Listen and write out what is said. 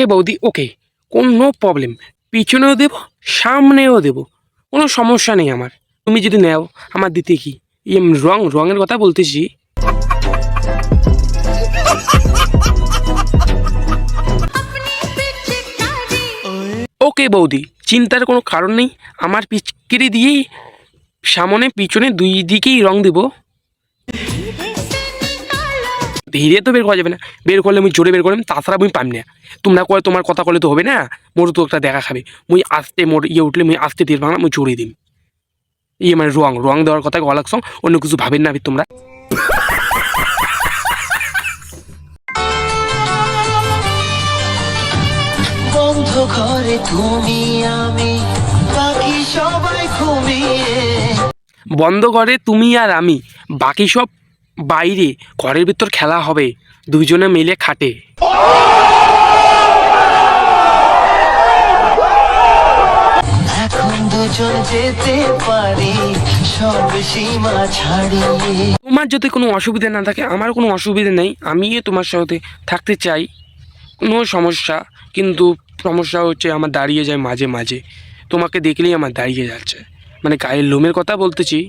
ওকে বৌদি, ওকে। কোনো প্রবলেম পিছনেও দেবো, সামনেও দেবো। কোনো সমস্যা নেই আমার। তুমি যদি নেও, আমার দিতে কি? ইয়ে রং, রঙের কথা বলতেছি। ওকে বৌদি, চিন্তার কোনো কারণ নেই। আমার পিচকিরি দিয়েই সামনে, পিছনে দুই দিকেই রং দেব। ধীরে তো বের করা যাবে না। বের করলে আমি জোরে বের করলাম তাছাড়া আমি পাম না। তোমরা করে তোমার কথা করলে তো হবে না? মোর তো একটা দেখা খাবে। মুই আস্তে মোর ইয়ে উঠলে মুই আস্তে দিয়ে ভাঙলাম মুই জোরে দিম। ইয়ে মানে রং রং দেওয়ার কথা গলাক সং অন্য কিছু ভাবেন না তোমরা। বন্ধ ঘরে তুমি আমি বাকি সবাই ঘুমিয়ে। বন্ধ ঘরে তুমি আর আমি বাকি সব বাইরে ঘরের ভিতর খেলা হবে। দুইজনে মিলে খাটে। দুজন তোমার যদি কোনো অসুবিধা না থাকে আমার কোনো অসুবিধা নেই। আমিও তোমার সাথে থাকতে চাই। কোনো সমস্যা কিন্তু সমস্যা হচ্ছে আমার দাঁড়িয়ে যায় মাঝে মাঝে। তোমাকে দেখলেই আমার দাঁড়িয়ে যাচ্ছে। মানে গায়ের লোমের কথা বলতেছি।